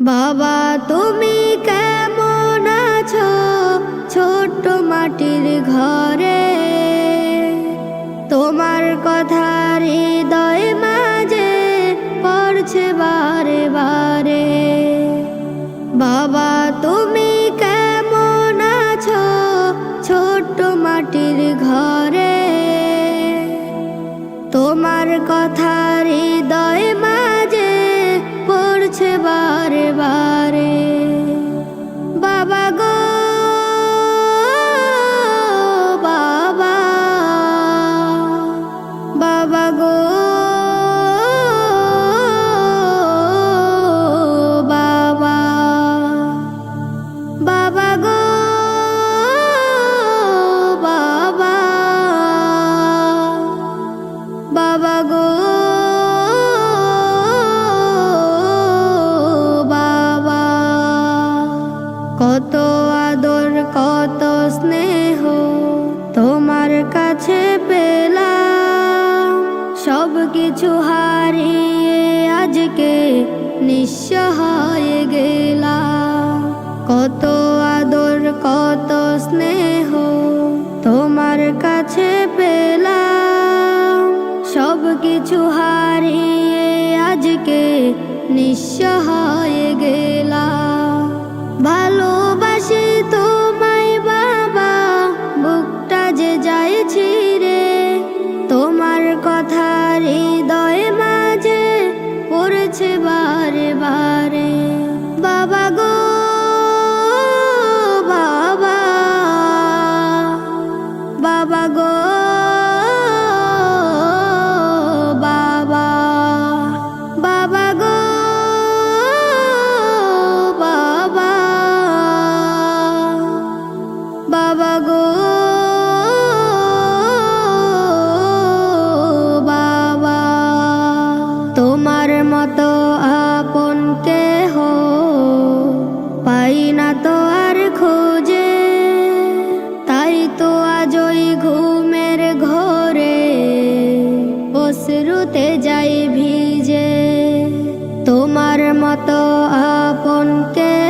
বাবা তুমি কেমন আছো? ছোট্ট মাটির ঘরে তোমার কথা কত আদর, কত স্নেহ তোমার কাছে পেলাম। সব কিছু হারিয়ে আজকে নিঃসহায় হয়ে গেলাম। কত আদর, কত স্নেহ তোমার কাছে পেলাম। সব কিছু হারিয়ে আজকে নিঃসহায় হয়ে গেলাম। 给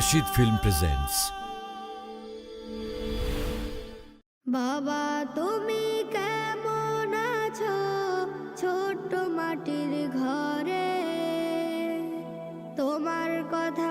রাশিদ ফিল্ম প্রেজেন্টস। বাবা তুমি কেমন আছো? ছোট মাটির ঘরে। তোমার কথা